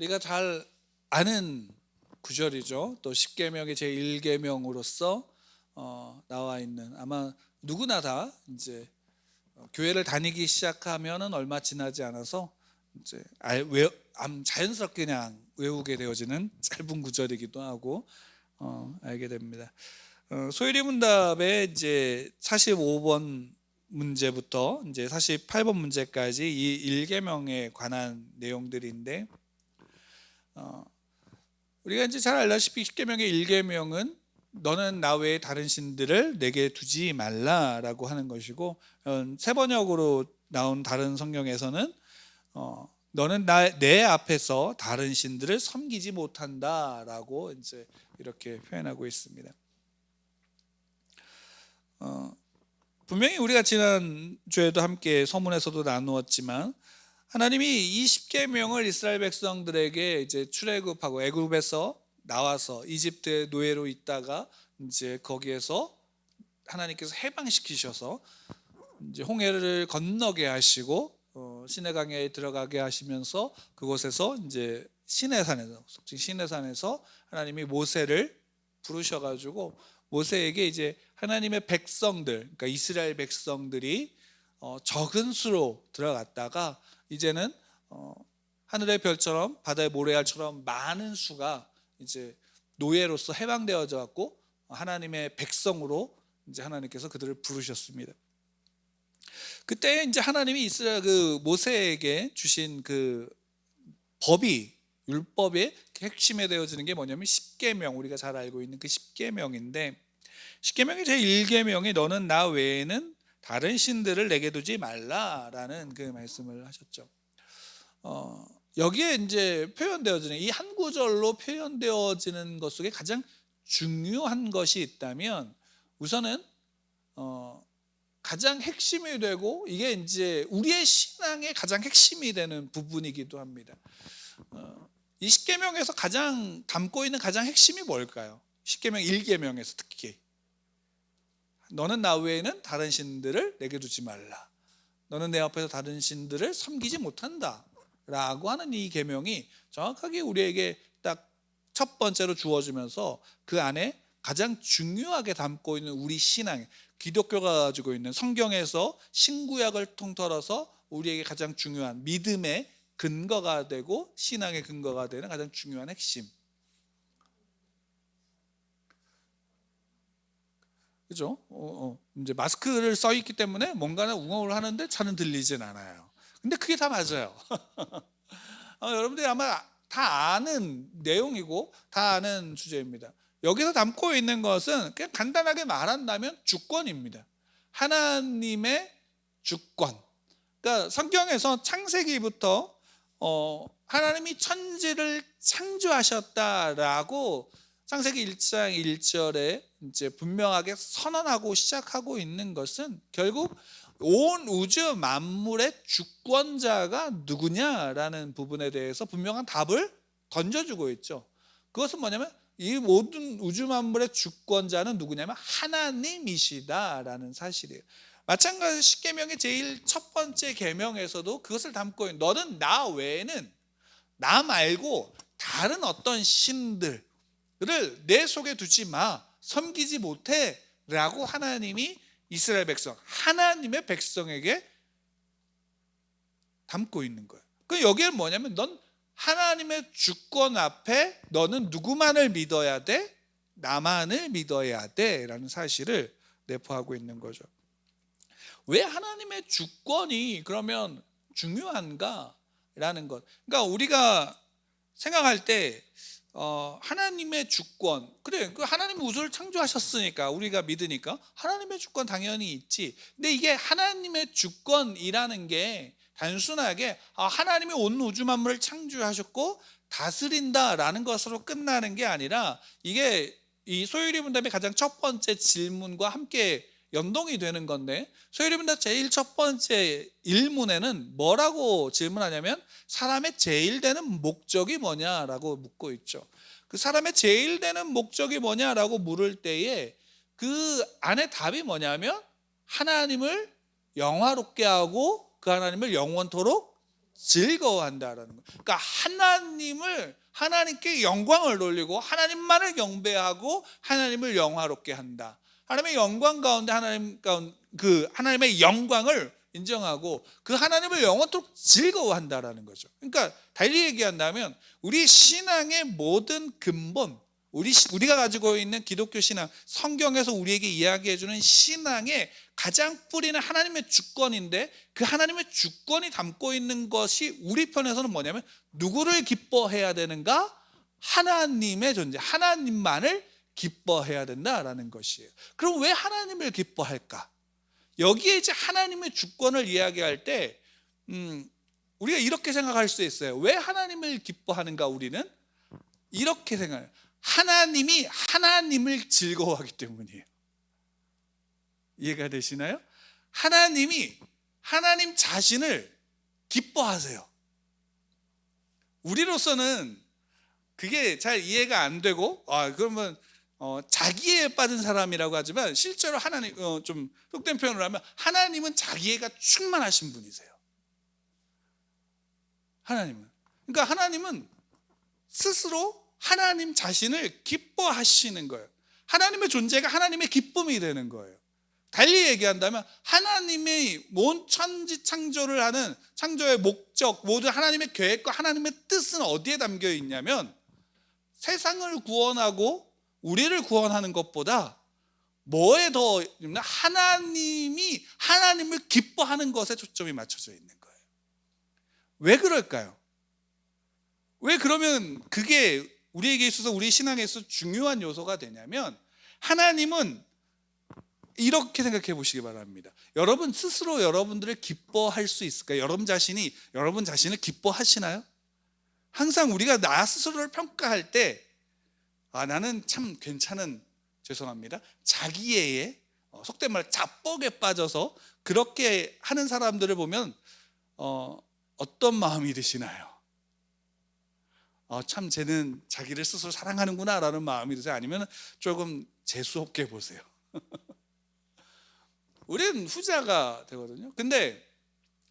우리가 잘 아는 구절이죠. 또 십계명의 제 1계명으로서 어, 나와 있는 아마 누구나 다 이제 어, 교회를 다니기 시작하면은 얼마 지나지 않아서 이제 알, 외, 암, 자연스럽게 그냥 외우게 되어지는 짧은 구절이기도 하고 어, 알게 됩니다. 어, 소율이 문답의 이제 45번 문제부터 이제 48번 문제까지 이 1계명에 관한 내용들인데 어, 우리가 이제 잘 알다시피 10계명의 1계명은 너는 나 외에 다른 신들을 내게 두지 말라라고 하는 것이고 어, 세 번역으로 나온 다른 성경에서는 어, 너는 나, 내 앞에서 다른 신들을 섬기지 못한다라고 이제 이렇게 표현하고 있습니다. 어, 분명히 우리가 지난 주에도 함께 서문에서도 나누었지만 하나님이 이 십계명을 이스라엘 백성들에게 이제 출애굽하고 애굽에서 나와서 이집트의 노예로 있다가 이제 거기에서 하나님께서 해방시키셔서 이제 홍해를 건너게 하시고 어, 시내강에 들어가게 하시면서 그곳에서 이제 시내산에서 속칭 시내산에서 하나님이 모세를 부르셔가지고 모세에게 이제 하나님의 백성들, 그러니까 이스라엘 백성들이 어, 적은 수로 들어갔다가 이제는 어, 하늘의 별처럼 바다의 모래알처럼 많은 수가 이제 노예로서 해방되어져 갖고 하나님의 백성으로 이제 하나님께서 그들을 부르셨습니다. 그때 이제 하나님이 이스라엘 그 모세에게 주신 그 법이 율법의 핵심에 되어지는 게 뭐냐면 십계명 우리가 잘 알고 있는 그 십계명인데 십계명의 제 1계명이 너는 나 외에는 다른 신들을 내게 두지 말라라는 그 말씀을 하셨죠. 어, 여기에 이제 표현되어지는 이 한 구절로 표현되어지는 것 속에 가장 중요한 것이 있다면 우선은 어, 가장 핵심이 되고 이게 이제 우리의 신앙의 가장 핵심이 되는 부분이기도 합니다. 어, 이 십계명에서 가장 담고 있는 가장 핵심이 뭘까요? 십계명 1계명에서 특히 너는 나 외에는 다른 신들을 내게 두지 말라. 너는 내 앞에서 다른 신들을 섬기지 못한다. 라고 하는 이 계명이 정확하게 우리에게 딱 첫 번째로 주어지면서 그 안에 가장 중요하게 담고 있는 우리 신앙, 기독교가 가지고 있는 성경에서 신구약을 통틀어서 우리에게 가장 중요한 믿음의 근거가 되고 신앙의 근거가 되는 가장 중요한 핵심. 그죠? 어, 어. 이제 마스크를 써 있기 때문에 뭔가는 웅얼 하는데 잘은 들리진 않아요. 근데 그게 다 맞아요. 어, 여러분들이 아마 다 아는 내용이고 다 아는 주제입니다. 여기서 담고 있는 것은 그냥 간단하게 말한다면 주권입니다. 하나님의 주권. 그러니까 성경에서 창세기부터 어, 하나님이 천지를 창조하셨다라고 창세기 1장 1절에 이제 분명하게 선언하고 시작하고 있는 것은 결국 온 우주 만물의 주권자가 누구냐라는 부분에 대해서 분명한 답을 던져주고 있죠. 그것은 뭐냐면 이 모든 우주 만물의 주권자는 누구냐면 하나님이시다라는 사실이에요. 마찬가지로 십계명의 제일 첫 번째 계명에서도 그것을 담고 있는 너는 나 외에는 나 말고 다른 어떤 신들을 내 속에 두지 마 섬기지 못해 라고 하나님이 이스라엘 백성 하나님의 백성에게 담고 있는 거예요. 그 여기는 뭐냐면 넌 하나님의 주권 앞에 너는 누구만을 믿어야 돼? 나만을 믿어야 돼 라는 사실을 내포하고 있는 거죠. 왜 하나님의 주권이 그러면 중요한가 라는 것. 그러니까 우리가 생각할 때 어, 하나님의 주권 그래 그 하나님이 우주를 창조하셨으니까 우리가 믿으니까 하나님의 주권 당연히 있지. 근데 이게 하나님의 주권이라는 게 단순하게 아, 하나님이 온 우주 만물을 창조하셨고 다스린다라는 것으로 끝나는 게 아니라 이게 이 소유리 문답의 가장 첫 번째 질문과 함께 연동이 되는 건데 소유리 문답 제일 첫 번째 일문에는 뭐라고 질문하냐면 사람의 제일 되는 목적이 뭐냐라고 묻고 있죠. 그 사람의 제일 되는 목적이 뭐냐라고 물을 때에 그 안에 답이 뭐냐면 하나님을 영화롭게 하고 그 하나님을 영원토록 즐거워한다라는 거. 그러니까 하나님을 하나님께 영광을 돌리고 하나님만을 경배하고 하나님을 영화롭게 한다. 하나님의 영광 가운데 하나님 가운 그 하나님의 영광을 인정하고 그 하나님을 영원토록 즐거워한다라는 거죠. 그러니까 달리 얘기한다면 우리 신앙의 모든 근본 우리 시- 우리가 가지고 있는 기독교 신앙 성경에서 우리에게 이야기해 주는 신앙의 가장 뿌리는 하나님의 주권인데 그 하나님의 주권이 담고 있는 것이 우리 편에서는 뭐냐면 누구를 기뻐해야 되는가? 하나님의 존재, 하나님만을 기뻐해야 된다라는 것이에요. 그럼 왜 하나님을 기뻐할까? 여기에 이제 하나님의 주권을 이야기할 때, 음, 우리가 이렇게 생각할 수 있어요. 왜 하나님을 기뻐하는가? 우리는 이렇게 생각해요. 하나님이 하나님을 즐거워하기 때문이에요. 이해가 되시나요? 하나님이 하나님 자신을 기뻐하세요. 우리로서는 그게 잘 이해가 안 되고, 아, 그러면 어, 자기애에 빠진 사람이라고 하지만 실제로 하나님 어, 좀 속된 표현을 하면 하나님은 자기애가 충만하신 분이세요. 하나님은 그러니까 하나님은 스스로 하나님 자신을 기뻐하시는 거예요. 하나님의 존재가 하나님의 기쁨이 되는 거예요. 달리 얘기한다면 하나님의 온 천지 창조를 하는 창조의 목적, 모든 하나님의 계획과 하나님의 뜻은 어디에 담겨 있냐면 세상을 구원하고 우리를 구원하는 것보다 뭐에 더 하나님이 하나님을 기뻐하는 것에 초점이 맞춰져 있는 거예요. 왜 그럴까요? 왜 그러면 그게 우리에게 있어서 우리 신앙에 있어서 중요한 요소가 되냐면 하나님은 이렇게 생각해 보시기 바랍니다. 여러분 스스로 여러분들을 기뻐할 수 있을까요? 여러분 자신이 여러분 자신을 기뻐하시나요? 항상 우리가 나 스스로를 평가할 때 아, 나는 참 괜찮은 죄송합니다. 자기애에 어, 속된 말 자뻑에 빠져서 그렇게 하는 사람들을 보면 어, 어떤 마음이 드시나요? 어, 참 쟤는 자기를 스스로 사랑하는구나 라는 마음이 드세요? 아니면 조금 재수 없게 보세요? 우리는 후자가 되거든요. 근데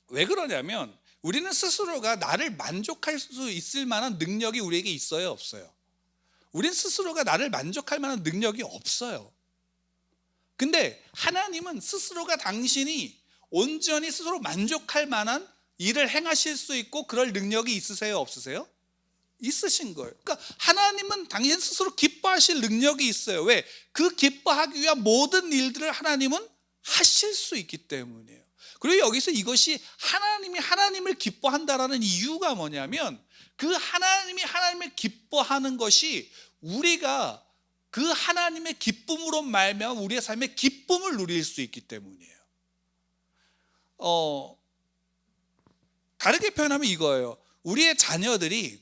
왜 그러냐면 우리는 스스로가 나를 만족할 수 있을 만한 능력이 우리에게 있어요, 없어요? 우린 스스로가 나를 만족할 만한 능력이 없어요. 근데 하나님은 스스로가 당신이 온전히 스스로 만족할 만한 일을 행하실 수 있고 그럴 능력이 있으세요, 없으세요? 있으신 거예요. 그러니까 하나님은 당신 스스로 기뻐하실 능력이 있어요. 왜? 그 기뻐하기 위한 모든 일들을 하나님은 하실 수 있기 때문이에요. 그리고 여기서 이것이 하나님이 하나님을 기뻐한다라는 이유가 뭐냐면 그 하나님이 하나님을 기뻐하는 것이 우리가 그 하나님의 기쁨으로 말면 우리의 삶의 기쁨을 누릴 수 있기 때문이에요. 어, 다르게 표현하면 이거예요. 우리의 자녀들이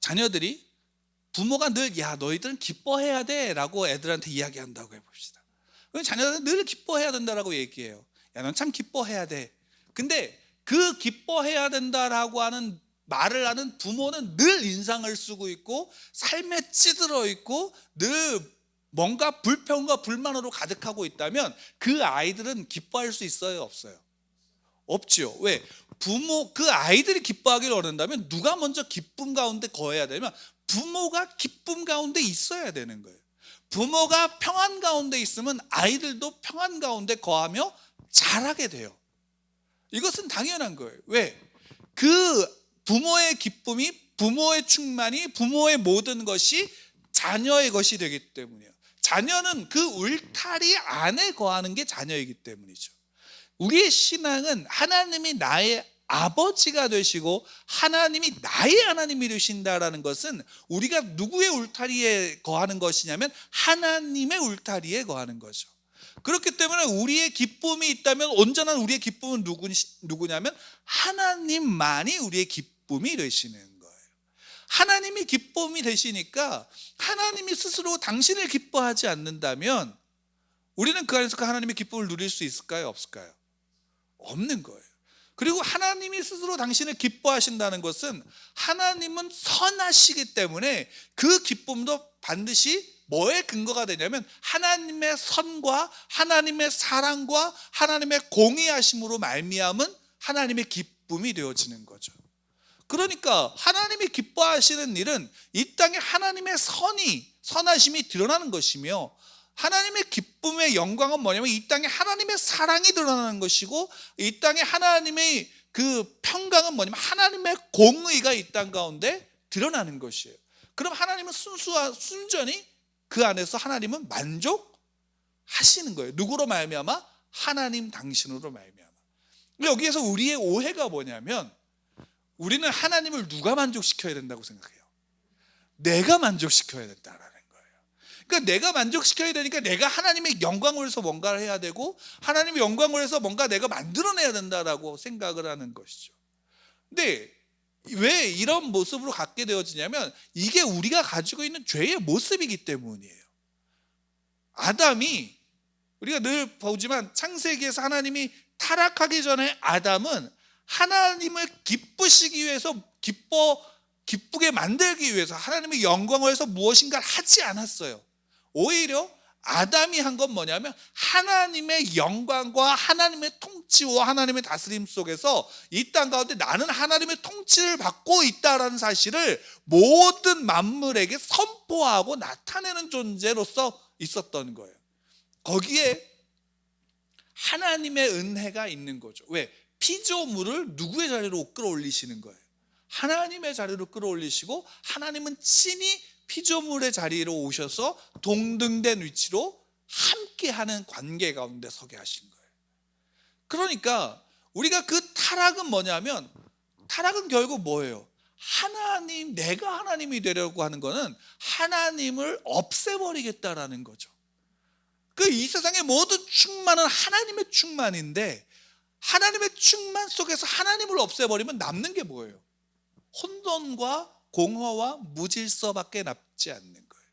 자녀들이 부모가 늘 야 너희들은 기뻐해야 돼 라고 애들한테 이야기한다고 해봅시다. 자녀들은 늘 기뻐해야 된다라고 얘기해요. 야 넌 참 기뻐해야 돼. 근데 그 기뻐해야 된다라고 하는 말을 하는 부모는 늘 인상을 쓰고 있고 삶에 찌들어 있고 늘 뭔가 불평과 불만으로 가득하고 있다면 그 아이들은 기뻐할 수 있어요, 없어요? 없지요. 왜? 부모 그 아이들이 기뻐하기를 원한다면 누가 먼저 기쁨 가운데 거해야 되면 부모가 기쁨 가운데 있어야 되는 거예요. 부모가 평안 가운데 있으면 아이들도 평안 가운데 거하며 잘하게 돼요. 이것은 당연한 거예요. 왜? 그 부모의 기쁨이 부모의 충만이 부모의 모든 것이 자녀의 것이 되기 때문이에요. 자녀는 그 울타리 안에 거하는 게 자녀이기 때문이죠. 우리의 신앙은 하나님이 나의 아버지가 되시고 하나님이 나의 하나님이 되신다라는 것은 우리가 누구의 울타리에 거하는 것이냐면 하나님의 울타리에 거하는 거죠. 그렇기 때문에 우리의 기쁨이 있다면 온전한 우리의 기쁨은 누구, 누구냐면 하나님만이 우리의 기쁨이 되시는 거예요. 하나님이 기쁨이 되시니까 하나님이 스스로 당신을 기뻐하지 않는다면 우리는 그 안에서 그 하나님의 기쁨을 누릴 수 있을까요? 없을까요? 없는 거예요. 그리고 하나님이 스스로 당신을 기뻐하신다는 것은 하나님은 선하시기 때문에 그 기쁨도 반드시 뭐에 근거가 되냐면 하나님의 선과 하나님의 사랑과 하나님의 공의하심으로 말미암은 하나님의 기쁨이 되어지는 거죠. 그러니까 하나님이 기뻐하시는 일은 이 땅에 하나님의 선이 선하심이 드러나는 것이며 하나님의 기쁨의 영광은 뭐냐면 이 땅에 하나님의 사랑이 드러나는 것이고 이 땅에 하나님의 그 평강은 뭐냐면 하나님의 공의가 이 땅 가운데 드러나는 것이에요. 그럼 하나님은 순수한 순전히 그 안에서 하나님은 만족하시는 거예요. 누구로 말미암아 하나님 당신으로 말미암아. 여기에서 우리의 오해가 뭐냐면 우리는 하나님을 누가 만족시켜야 된다고 생각해요. 내가 만족시켜야 된다라는 거예요. 그러니까 내가 만족시켜야 되니까 내가 하나님의 영광을 위해서 뭔가를 해야 되고 하나님의 영광을 위해서 뭔가 내가 만들어내야 된다라고 생각을 하는 것이죠. 근데 왜 이런 모습으로 갖게 되어지냐면 이게 우리가 가지고 있는 죄의 모습이기 때문이에요. 아담이 우리가 늘 보지만 창세기에서 하나님이 타락하기 전에 아담은 하나님을 기쁘시기 위해서 기뻐 기쁘게 만들기 위해서 하나님의 영광을 위해서 무엇인가를 하지 않았어요. 오히려 아담이 한 건 뭐냐면 하나님의 영광과 하나님의 통치와 하나님의 다스림 속에서 이 땅 가운데 나는 하나님의 통치를 받고 있다라는 사실을 모든 만물에게 선포하고 나타내는 존재로서 있었던 거예요. 거기에 하나님의 은혜가 있는 거죠. 왜? 피조물을 누구의 자리로 끌어올리시는 거예요. 하나님의 자리로 끌어올리시고 하나님은 친히 피조물의 자리로 오셔서 동등된 위치로 함께하는 관계 가운데 서게 하신 거예요. 그러니까 우리가 그 타락은 뭐냐면 타락은 결국 뭐예요? 하나님 내가 하나님이 되려고 하는 거는 하나님을 없애버리겠다라는 거죠. 그 이 세상의 모든 충만은 하나님의 충만인데 하나님의 충만 속에서 하나님을 없애버리면 남는 게 뭐예요? 혼돈과 공허와 무질서밖에 남지 않는 거예요.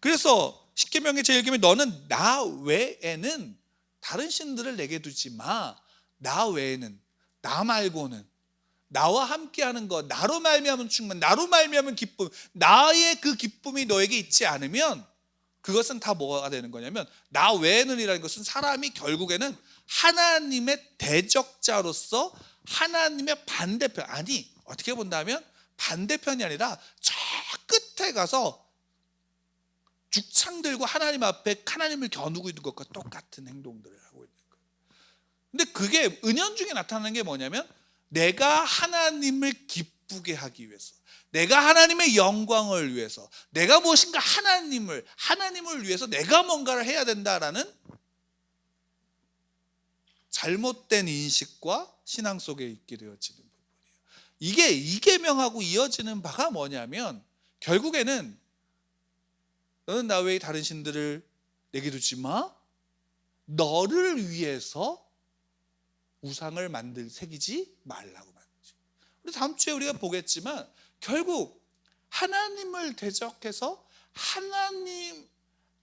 그래서 십계명의 제일기면 너는 나 외에는 다른 신들을 내게 두지 마. 나 외에는 나 말고는 나와 함께하는 것, 나로 말미암은 충만, 나로 말미암은 기쁨, 나의 그 기쁨이 너에게 있지 않으면 그것은 다 뭐가 되는 거냐면 나 외에는이라는 것은 사람이 결국에는 하나님의 대적자로서 하나님의 반대편 아니 어떻게 본다면 반대편이 아니라 저 끝에 가서 죽창 들고 하나님 앞에 하나님을 겨누고 있는 것과 똑같은 행동들을 하고 있는 거예요. 근데 그게 은연 중에 나타나는 게 뭐냐면 내가 하나님을 기쁘게 하기 위해서 내가 하나님의 영광을 위해서 내가 무엇인가 하나님을 하나님을 위해서 내가 뭔가를 해야 된다라는 잘못된 인식과 신앙 속에 있게 되어지는 이게 이계명하고 이어지는 바가 뭐냐면 결국에는 너는 나 외에 다른 신들을 내게 두지 마. 너를 위해서 우상을 만들 새기지 말라고 말이죠. 우리 다음 주에 우리가 보겠지만 결국 하나님을 대적해서 하나님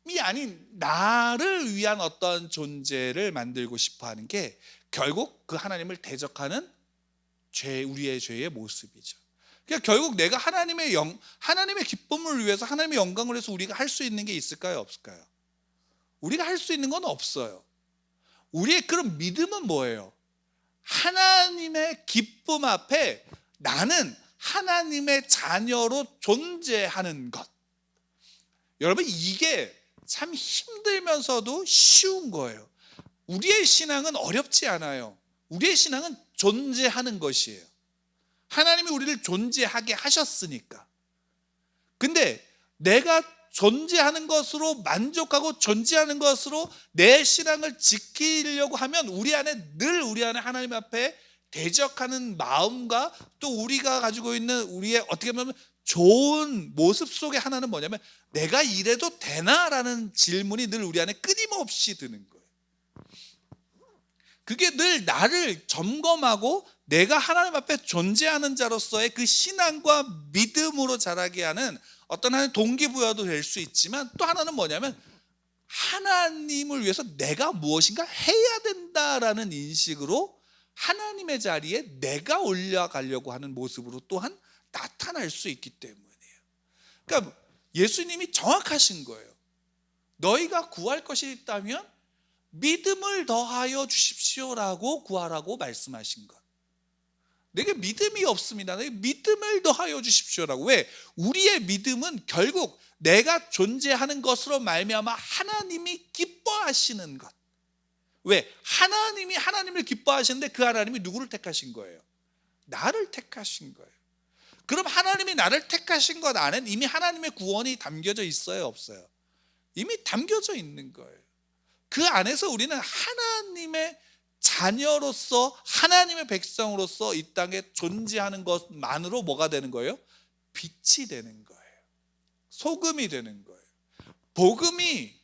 이 아닌 나를 위한 어떤 존재를 만들고 싶어 하는 게 결국 그 하나님을 대적하는 죄, 우리의 죄의 모습이죠. 그러니까 결국 내가 하나님의 영, 하나님의 기쁨을 위해서 하나님의 영광을 위해서 우리가 할 수 있는 게 있을까요? 없을까요? 우리가 할 수 있는 건 없어요. 우리의 그런 믿음은 뭐예요? 하나님의 기쁨 앞에 나는 하나님의 자녀로 존재하는 것. 여러분, 이게 참 힘들면서도 쉬운 거예요. 우리의 신앙은 어렵지 않아요. 우리의 신앙은 존재하는 것이에요. 하나님이 우리를 존재하게 하셨으니까. 근데 내가 존재하는 것으로 만족하고 존재하는 것으로 내 신앙을 지키려고 하면 우리 안에 늘 우리 안에 하나님 앞에 대적하는 마음과 또 우리가 가지고 있는 우리의 어떻게 보면 좋은 모습 속에 하나는 뭐냐면 내가 이래도 되나라는 질문이 늘 우리 안에 끊임없이 드는 거예요. 그게 늘 나를 점검하고 내가 하나님 앞에 존재하는 자로서의 그 신앙과 믿음으로 자라게 하는 어떤 하나의 동기부여도 될 수 있지만 또 하나는 뭐냐면 하나님을 위해서 내가 무엇인가 해야 된다라는 인식으로 하나님의 자리에 내가 올라가려고 하는 모습으로 또한 나타날 수 있기 때문이에요. 그러니까 예수님이 정확하신 거예요. 너희가 구할 것이 있다면 믿음을 더하여 주십시오라고 구하라고 말씀하신 것. 내게 믿음이 없습니다. 내게 믿음을 더하여 주십시오라고. 왜? 우리의 믿음은 결국 내가 존재하는 것으로 말미암아 하나님이 기뻐하시는 것. 왜? 하나님이 하나님을 기뻐하시는데 그 하나님이 누구를 택하신 거예요? 나를 택하신 거예요. 그럼 하나님이 나를 택하신 것 안엔 이미 하나님의 구원이 담겨져 있어요, 없어요? 이미 담겨져 있는 거예요. 그 안에서 우리는 하나님의 자녀로서 하나님의 백성으로서 이 땅에 존재하는 것만으로 뭐가 되는 거예요? 빛이 되는 거예요. 소금이 되는 거예요. 복음이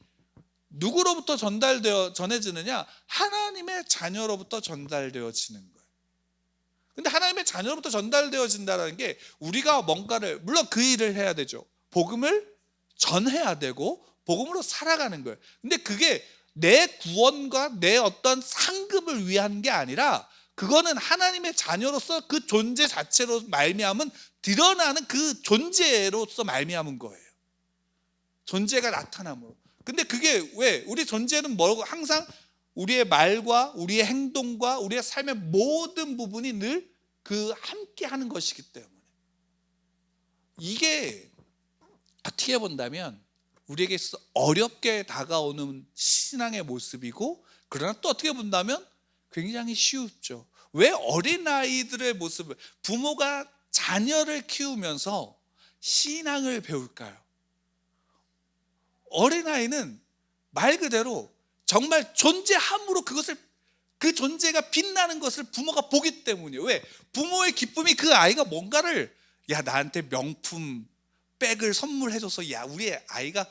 누구로부터 전달되어 전해지느냐? 하나님의 자녀로부터 전달되어지는 거예요. 근데 하나님의 자녀로부터 전달되어진다는 게 우리가 뭔가를 물론 그 일을 해야 되죠. 복음을 전해야 되고 복음으로 살아가는 거예요. 근데 그게 내 구원과 내 어떤 상급을 위한 게 아니라 그거는 하나님의 자녀로서 그 존재 자체로 말미암은 드러나는 그 존재로서 말미암은 거예요. 존재가 나타남으로. 근데 그게 왜 우리 존재는 뭐고 항상 우리의 말과 우리의 행동과 우리의 삶의 모든 부분이 늘 그 함께 하는 것이기 때문에 이게 어떻게 본다면 우리에게 있어 어렵게 다가오는 신앙의 모습이고 그러나 또 어떻게 본다면 굉장히 쉬웠죠. 왜 어린아이들의 모습을 부모가 자녀를 키우면서 신앙을 배울까요? 어린아이는 말 그대로 정말 존재함으로 그것을 그 존재가 빛나는 것을 부모가 보기 때문이에요. 왜? 부모의 기쁨이 그 아이가 뭔가를 야 나한테 명품 백을 선물해줘서 야 우리 아이가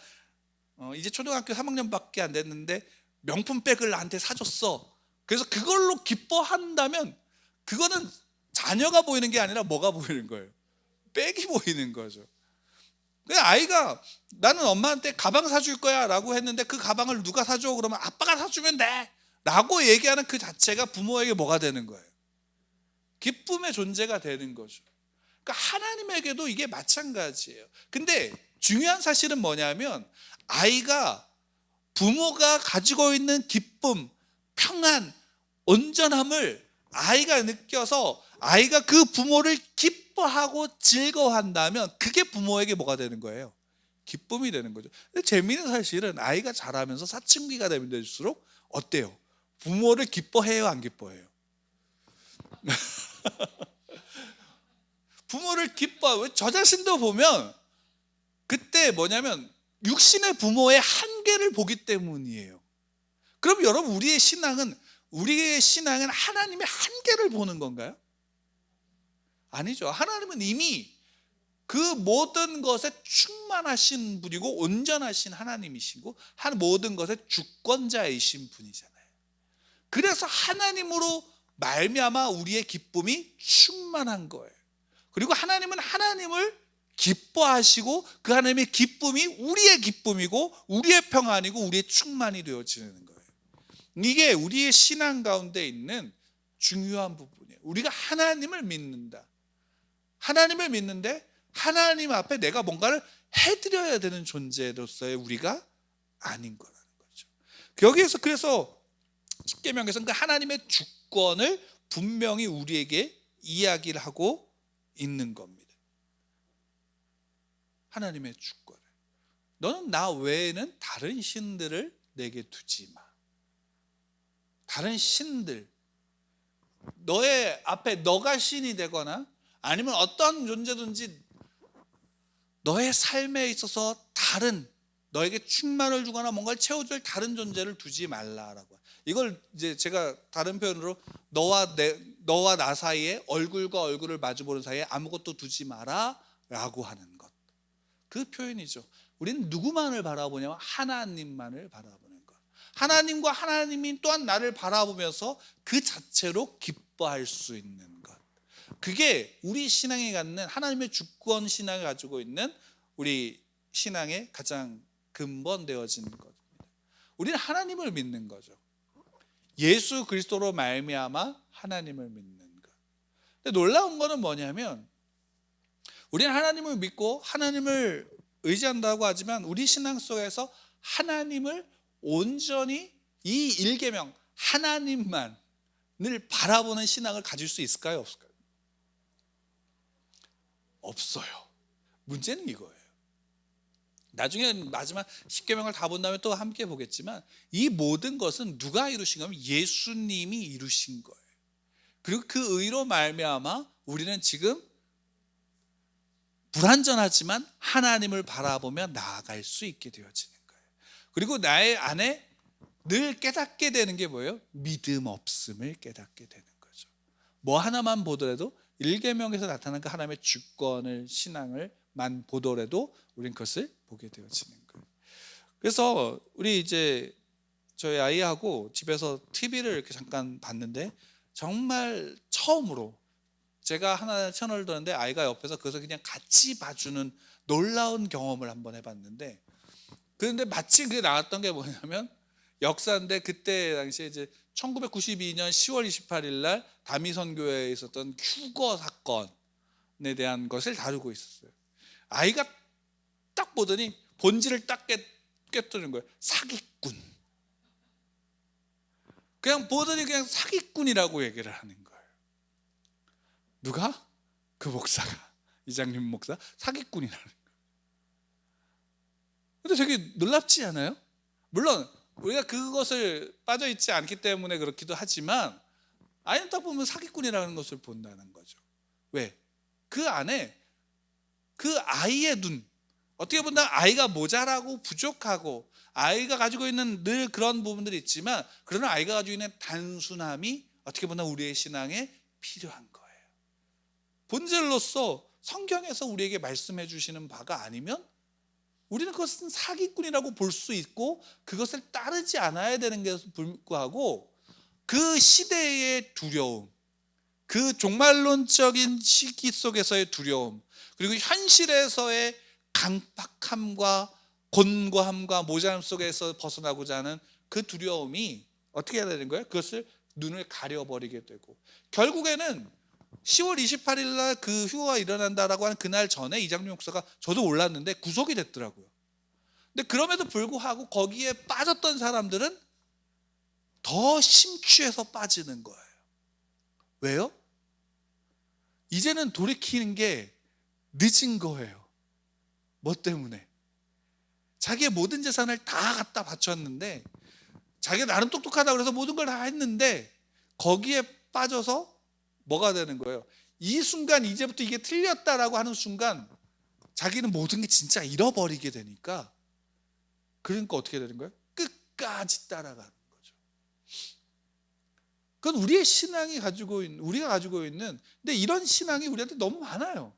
어, 이제 초등학교 3학년밖에 안 됐는데 명품 백을 나한테 사줬어. 그래서 그걸로 기뻐한다면 그거는 자녀가 보이는 게 아니라 뭐가 보이는 거예요? 백이 보이는 거죠. 그 아이가 나는 엄마한테 가방 사줄 거야 라고 했는데 그 가방을 누가 사줘? 그러면 아빠가 사주면 돼 라고 얘기하는 그 자체가 부모에게 뭐가 되는 거예요? 기쁨의 존재가 되는 거죠. 그러니까 하나님에게도 이게 마찬가지예요. 근데 중요한 사실은 뭐냐면 아이가 부모가 가지고 있는 기쁨, 평안, 온전함을 아이가 느껴서 아이가 그 부모를 기뻐하고 즐거워한다면 그게 부모에게 뭐가 되는 거예요? 기쁨이 되는 거죠. 근데 재미있는 사실은 아이가 자라면서 사춘기가 되면 될수록 어때요? 부모를 기뻐해요, 안 기뻐해요? 부모를 기뻐. 저 자신도 보면 그때 뭐냐면 육신의 부모의 한계를 보기 때문이에요. 그럼 여러분 우리의 신앙은 우리의 신앙은 하나님의 한계를 보는 건가요? 아니죠. 하나님은 이미 그 모든 것에 충만하신 분이고 온전하신 하나님이시고 한 모든 것의 주권자이신 분이잖아요. 그래서 하나님으로 말미암아 우리의 기쁨이 충만한 거예요. 그리고 하나님은 하나님을 기뻐하시고 그 하나님의 기쁨이 우리의 기쁨이고 우리의 평안이고 우리의 충만이 되어지는 거예요. 이게 우리의 신앙 가운데 있는 중요한 부분이에요. 우리가 하나님을 믿는다. 하나님을 믿는데 하나님 앞에 내가 뭔가를 해드려야 되는 존재로서의 우리가 아닌 거라는 거죠. 여기에서 그래서 십계명에서는 그 하나님의 주권을 분명히 우리에게 이야기를 하고 있는 겁니다. 하나님의 주권을. 너는 나 외에는 다른 신들을 내게 두지 마. 다른 신들. 너의 앞에 너가 신이 되거나 아니면 어떤 존재든지 너의 삶에 있어서 다른 너에게 충만을 주거나 뭔가를 채워줄 다른 존재를 두지 말라라고. 이걸 이제 제가 다른 표현으로 너와 내 너와 나 사이에 얼굴과 얼굴을 마주보는 사이에 아무것도 두지 마라라고 하는 것. 그 표현이죠. 우리는 누구만을 바라보냐면 하나님만을 바라보는 것. 하나님과 하나님이 또한 나를 바라보면서 그 자체로 기뻐할 수 있는 것. 그게 우리 신앙에 갖는 하나님의 주권 신앙을 가지고 있는 우리 신앙의 가장 근본되어진 것입니다. 우리는 하나님을 믿는 거죠. 예수 그리스도로 말미암아 하나님을 믿는 것. 근데 놀라운 거는 뭐냐면 우리는 하나님을 믿고 하나님을 의지한다고 하지만 우리 신앙 속에서 하나님을 온전히 이 일계명 하나님만을 바라보는 신앙을 가질 수 있을까요, 없을까요? 없어요. 문제는 이거예요. 나중에 마지막 십계명을 다 본다면 또 함께 보겠지만 이 모든 것은 누가 이루신 거면 예수님이 이루신 거예요. 그리고 그 의로 말미암아 우리는 지금 불완전하지만 하나님을 바라보며 나아갈 수 있게 되어지는 거예요. 그리고 나의 안에 늘 깨닫게 되는 게 뭐예요? 믿음 없음을 깨닫게 되는 거죠. 뭐 하나만 보더라도 일계명에서 나타난 그 하나님의 주권을 신앙을만 보더라도 우리는 그것을 보게 되어지는 거예요. 그래서 우리 이제 저희 아이하고 집에서 TV를 이렇게 잠깐 봤는데 정말 처음으로 제가 하나 채널을 듣는데 아이가 옆에서 그것을 그냥 같이 봐주는 놀라운 경험을 한번 해봤는데 그런데 마침 그게 나왔던 게 뭐냐면 역사인데 그때 당시에 이제 1992년 10월 28일 날 다미선 교회에 있었던 휴거 사건에 대한 것을 다루고 있었어요. 아이가 딱 보더니 본질을 딱 깨, 깨뜨는 거예요. 사기꾼. 그냥 보더니 그냥 사기꾼이라고 얘기를 하는 거예요. 누가? 그 목사가 이장님 목사 사기꾼이라는 거예요. 근데 되게 놀랍지 않아요? 물론 우리가 그것을 빠져 있지 않기 때문에 그렇기도 하지만 아이는 딱 보면 사기꾼이라는 것을 본다는 거죠. 왜? 그 안에 그 아이의 눈 어떻게 보면 아이가 모자라고 부족하고 아이가 가지고 있는 늘 그런 부분들이 있지만 그러나 아이가 가지고 있는 단순함이 어떻게 보면 우리의 신앙에 필요한 거예요. 본질로서 성경에서 우리에게 말씀해 주시는 바가 아니면 우리는 그것은 사기꾼이라고 볼 수 있고 그것을 따르지 않아야 되는 게 불구하고 그 시대의 두려움, 그 종말론적인 시기 속에서의 두려움, 그리고 현실에서의 강박함과 곤고함과 모자람 속에서 벗어나고자 하는 그 두려움이 어떻게 해야 되는 거예요? 그것을 눈을 가려버리게 되고 결국에는 10월 28일 날 그 휴거가 일어난다라고 하는 그날 전에 이장룡 목사가 저도 몰랐는데 구속이 됐더라고요. 근데 그럼에도 불구하고 거기에 빠졌던 사람들은 더 심취해서 빠지는 거예요. 왜요? 이제는 돌이키는 게 늦은 거예요. 뭐 때문에? 자기의 모든 재산을 다 갖다 바쳤는데 자기가 나름 똑똑하다고 그래서 모든 걸 다 했는데 거기에 빠져서 뭐가 되는 거예요? 이 순간 이제부터 이게 틀렸다라고 하는 순간 자기는 모든 게 진짜 잃어버리게 되니까 그러니까 어떻게 되는 거예요? 끝까지 따라가는 거죠. 그건 우리의 신앙이 가지고 있는 우리가 가지고 있는 근데 이런 신앙이 우리한테 너무 많아요.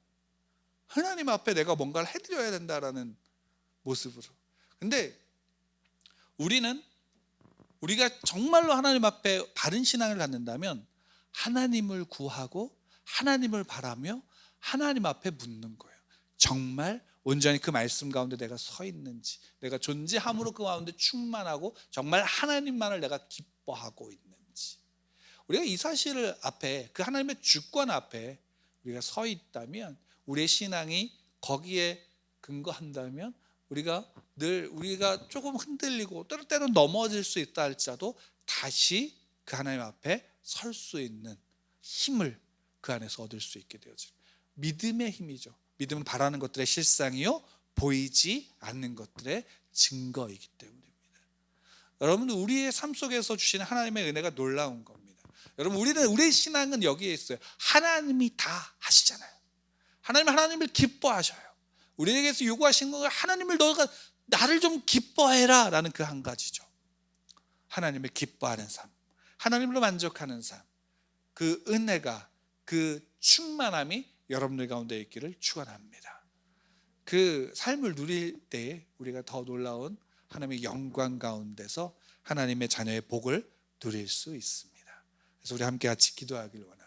하나님 앞에 내가 뭔가를 해드려야 된다라는 모습으로. 근데 우리는 우리가 정말로 하나님 앞에 바른 신앙을 갖는다면 하나님을 구하고 하나님을 바라며 하나님 앞에 묻는 거예요. 정말 온전히 그 말씀 가운데 내가 서 있는지, 내가 존재함으로 그 가운데 충만하고 정말 하나님만을 내가 기뻐하고 있는지. 우리가 이 사실을 앞에 그 하나님의 주권 앞에 우리가 서 있다면 우리의 신앙이 거기에 근거한다면 우리가 늘 우리가 조금 흔들리고 때로 넘어질 수 있다 할지라도 다시 그 하나님 앞에 설 수 있는 힘을 그 안에서 얻을 수 있게 되어져. 믿음의 힘이죠. 믿음은 바라는 것들의 실상이요 보이지 않는 것들의 증거이기 때문입니다. 여러분 우리의 삶 속에서 주시는 하나님의 은혜가 놀라운 겁니다. 여러분 우리는 우리의 신앙은 여기에 있어요. 하나님이 다 하시잖아요. 하나님 하나님을 기뻐하셔요. 우리에게서 요구하신 건 하나님을 너가 나를 좀 기뻐해라 라는 그 한 가지죠. 하나님을 기뻐하는 삶, 하나님으로 만족하는 삶, 그 은혜가 그 충만함이 여러분들 가운데 있기를 축원합니다. 그 삶을 누릴 때에 우리가 더 놀라운 하나님의 영광 가운데서 하나님의 자녀의 복을 누릴 수 있습니다. 그래서 우리 함께 같이 기도하길 원합니다.